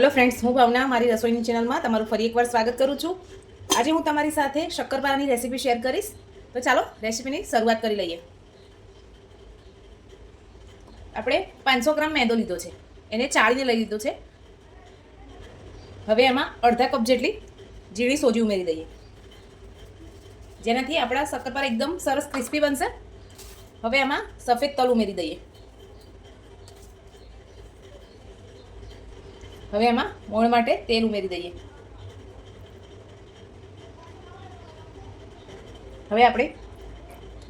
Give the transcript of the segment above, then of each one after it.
Hello friends હું ભાવના, મારી રસોઈની ચેનલમાં તમારું ફરી એકવાર સ્વાગત કરું છું. આજે હું તમારી સાથે શક્કરપારાની રેસીપી શેર કરીશ. તો ચાલો રેસીપીની શરૂઆત કરી લઈએ. આપણે પાંચસો ગ્રામ મેંદો લીધો છે. એને ચાળીને લઈ લીધો છે. હવે એમાં અડધા કપ જેટલી ઝીણી સોજી ઉમેરી દઈએ. જેનાથી આપણા શક્કરપારા એકદમ સરસ ક્રિસ્પી બનશે. હવે એમાં સફેદ તલ ઉમેરી દઈએ. હવે એમાં મોણ માટે તેલ ઉમેરી દઈએ. હવે આપણે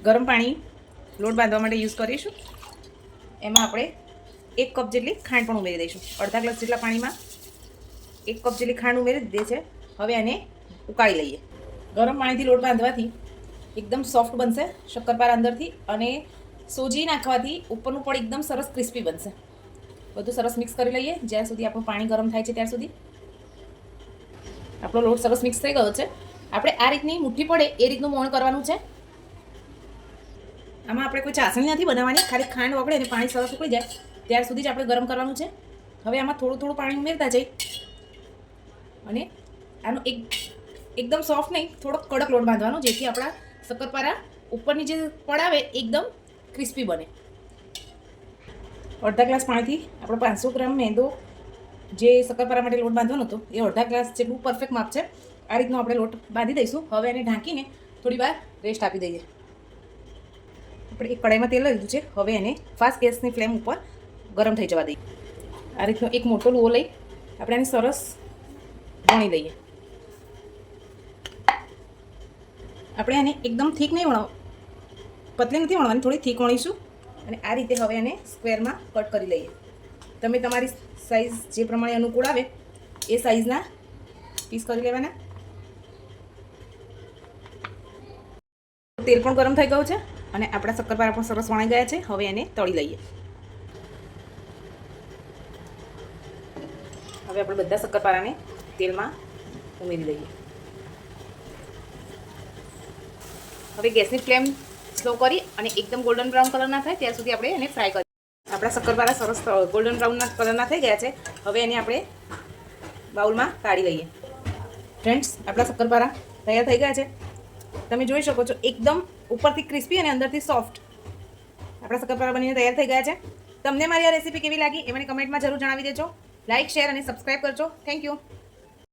ગરમ પાણી લોટ બાંધવા માટે યુઝ કરીશું. એમાં આપણે એક કપ જેટલી ખાંડ પણ ઉમેરી દઈશું. અડધા ગ્લાસ જેટલા પાણીમાં એક કપ જેટલી ખાંડ ઉમેરી દીધી છે. હવે એને ઉકાળી લઈએ. ગરમ પાણીથી લોટ બાંધવાથી એકદમ સોફ્ટ બનશે શક્કરપારા અંદરથી અને સોજી નાખવાથી ઉપરનું પણ એકદમ સરસ ક્રિસ્પી બનશે. બધું સરસ મિક્સ કરી લઈએ. જ્યાં સુધી આપણું પાણી ગરમ થાય છે ત્યાં સુધી. આપણો લોટ સરસ મિક્સ થઈ ગયો છે. આપણે આ રીતની મુઠ્ઠી પડે એ રીતનું મોણ કરવાનું છે. આમાં આપણે કોઈ ચાસણી નથી બનાવવાની. ખાલી ખાંડ વગળે અને પાણી સરસ ઉકળી જાય. ત્યાર સુધી જ આપણે ગરમ કરવાનું છે. હવે આમાં થોડું થોડું પાણી ઉમેરતા જઈ. અને આનો એક, એકદમ સોફ્ટ નહીં, થોડોક કડક લોટ બાંધવાનો, જેથી આપણા શક્કરપારા ઉપરની જે પડાવે એકદમ ક્રિસ્પી બને. અડધા ગ્લાસ પાણીથી આપણો પાંચસો ગ્રામ મેંદો જે શક્કરપારા માટે લોટ બાંધવાનો હતો, એ અડધા ગ્લાસ જેટલું પરફેક્ટ માપ છે. આ રીતનો આપણે લોટ બાંધી દઈશું. હવે એને ઢાંકીને થોડી વાર રેસ્ટ આપી દઈએ. આપણે એક કડાઈમાં તેલ લીધું છે. હવે એને ફાસ્ટ ગેસની ફ્લેમ ઉપર ગરમ થઈ જવા દઈએ. આ રીતનો એક મોટો લુઓ લઈ આપણે એને સરસ વણી દઈએ. આપણે એને એકદમ થીક નહીં વણાવ, પતલી નથી વણવાની, થોડી થીક વણીશું. અને આ રીતે હવે એને સ્ક્વેરમાં કટ કરી લઈએ. તમે તમારી સાઈઝ જે પ્રમાણે અનુકૂળ આવે, એ સાઈઝના પીસ કરી લેવાના. તેલ પણ ગરમ થઈ ગયું છે અને આપણા શક્કરપારા પણ સરસ વણાઈ ગયા છે. હવે એને તળી લઈએ. હવે આપણે બધા શક્કરપારાને તેલમાં ઉમેરી દઈએ હવે ગેસની ફ્લેમ સ્લો કરી અને એકદમ ગોલ્ડન બ્રાઉન કલરના થાય, ત્યાં સુધી આપણે એને ફ્રાય કરીએ આપણા શક્કરપારા સરસ ગોલ્ડન બ્રાઉનના કલરના થઈ ગયા છે. હવે એને આપણે બાઉલમાં કાઢી લઈએ. ફ્રેન્ડ્સ આપણા શક્કરપારા તૈયાર થઈ ગયા છે. તમે જોઈ શકો છો, એકદમ ઉપરથી ક્રિસ્પી અને અંદરથી સોફ્ટ આપણા શક્કરપારા બનીને તૈયાર થઈ ગયા છે. તમને મારી આ રેસીપી કેવી લાગી એ મને કમેન્ટમાં જરૂર જણાવી દેજો. લાઇક શેર અને સબસ્ક્રાઈબ કરજો. Thank you